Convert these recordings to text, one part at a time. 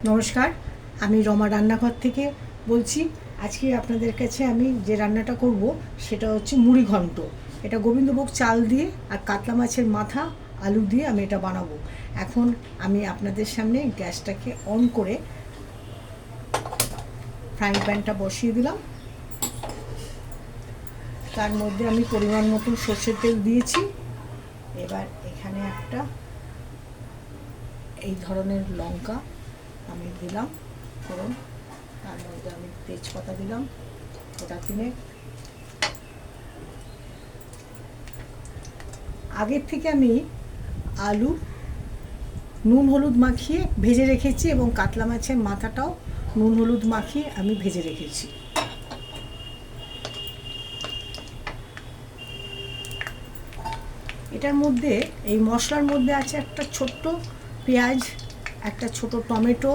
নমস্কার, আমি রমা রান্নাঘর থেকে বলছি। আজকে আপনাদের কাছে আমি যে রান্নাটা করব, সেটা হচ্ছে মুড়ি ঘন্ট। এটা গোবিন্দভোগ চাল দিয়ে আর কাতলা মাছের মাথা, আলু দিয়ে আমি এটা বানাবো। এখন আমি আপনাদের সামনে গ্যাসটাকে অন করে ফ্রাইং প্যানটা বসিয়ে দিলাম। তার মধ্যে আমি পরিমাণ মতন সর্ষের তেল দিয়েছি। এবার এখানে একটা এই ধরনের লঙ্কা আমি দিলাম ফোড়ন তার মধ্যে আমি তেজপাতা দিলাম ওটা কিনে। আগের থেকে আমি আলু, নুন হলুদ মাখিয়ে ভেজে রেখেছি এবং কাতলা মাছের মাথাটাও নুন হলুদ মাখিয়ে আমি ভেজে রেখেছি। এটার মধ্যে, এই মশলার মধ্যে আছে একটা ছোট্ট পেঁয়াজ একটা ছোট টমেটো,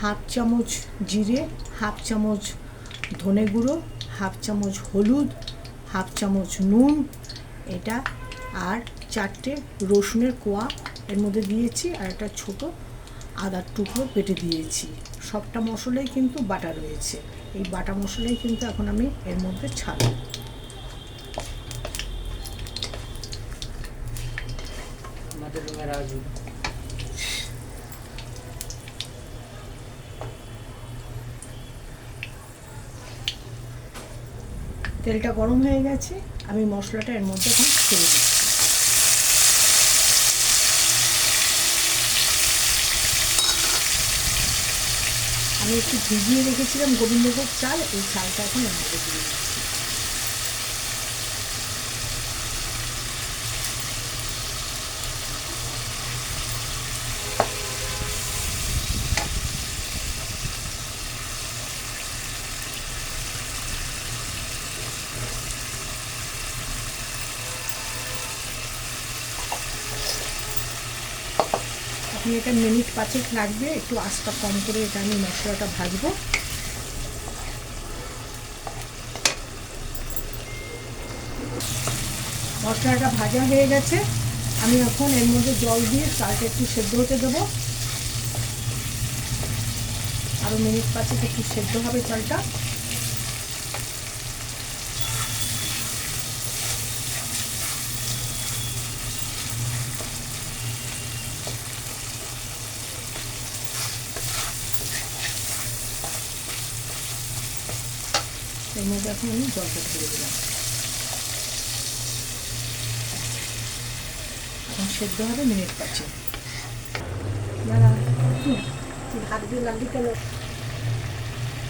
হাফ চামচ জিরে, হাফ চামচ ধনে গুঁড়ো, হাফ চামচ হলুদ, হাফ চামচ নুন, এটা আর চারটে রসুনের কোয়া এর মধ্যে দিয়েছি আর একটা ছোট আদার টুকরো পেটে দিয়েছি। সবটা মশলাই কিন্তু বাটা রয়েছে। এই বাটা মশলাই কিন্তু এখন আমি এর মধ্যে ছাড়ব। আমাদের রুমের রাজু তেলটা গরম হয়ে গেছে, আমি মশলাটা এর মধ্যে এখন ছেড়ে দিচ্ছি। আমি একটু ভিজিয়ে রেখেছিলাম গোবিন্দভোগ চাল, এই চালটা এখন এর মধ্যে দিয়ে দিচ্ছি। এখন এটা মিনিট পাঁচেক লাগবে, একটু আঁচটা কম করে এটা আমি মশলাটা ভাজবো। মশলাটা ভাজা হয়ে গেছে। আমি এখন এর মধ্যে জল দিয়ে চালটা একটু সেদ্ধ হতে দেবো। আরও মিনিট পাঁচেক একটু সেদ্ধ হবে চালটা। এর মধ্যে এখন আমি জলটা ঢেলে দিলাম। এখন সেদ্ধ হবে মিনিট পাচ্ছে দিয়ে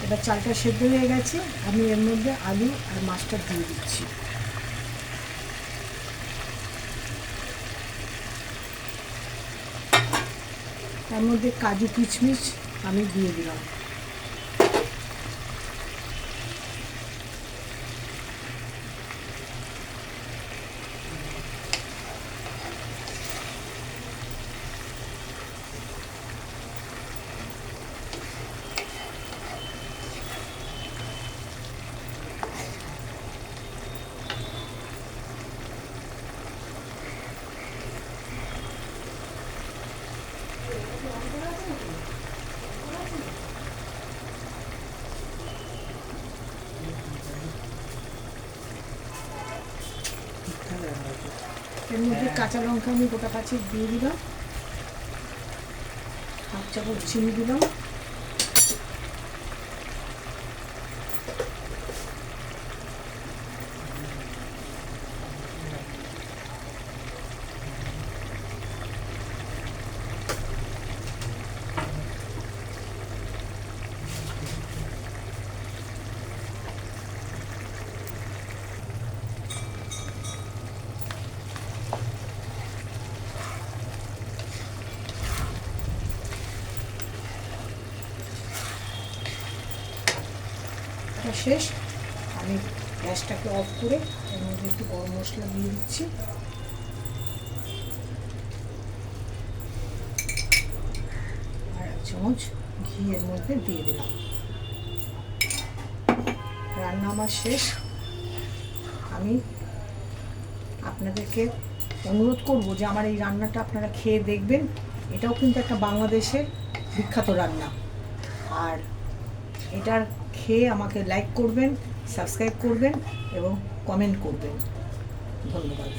এবার চালটা সেদ্ধ হয়ে গেছে, আমি এর মধ্যে আলু আর মাছটা দিয়ে দিচ্ছি। তার মধ্যে কাজু কিশমিশ আমি দিয়ে দিলাম। এর মধ্যে কাঁচা লঙ্কা আমি গোটা কাছে দিয়ে দিলাম। হাফ চামচ চিনি দিলাম। এটা শেষ। আমি গ্যাসটাকে অফ করে এর মধ্যে একটু গরম মশলা দিয়ে দিচ্ছি। আর এক চামচ ঘি এর মধ্যে দিয়ে দিলাম। রান্না আমার শেষ। আমি আপনাদেরকে অনুরোধ করব যে আমার এই রান্নাটা আপনারা খেয়ে দেখবেন। এটাও কিন্তু একটা বাংলাদেশের বিখ্যাত রান্না। আর এটার খেয়ে আমাকে লাইক করবেন সাবস্ক্রাইব করবেন এবং কমেন্ট করবেন। ধন্যবাদ।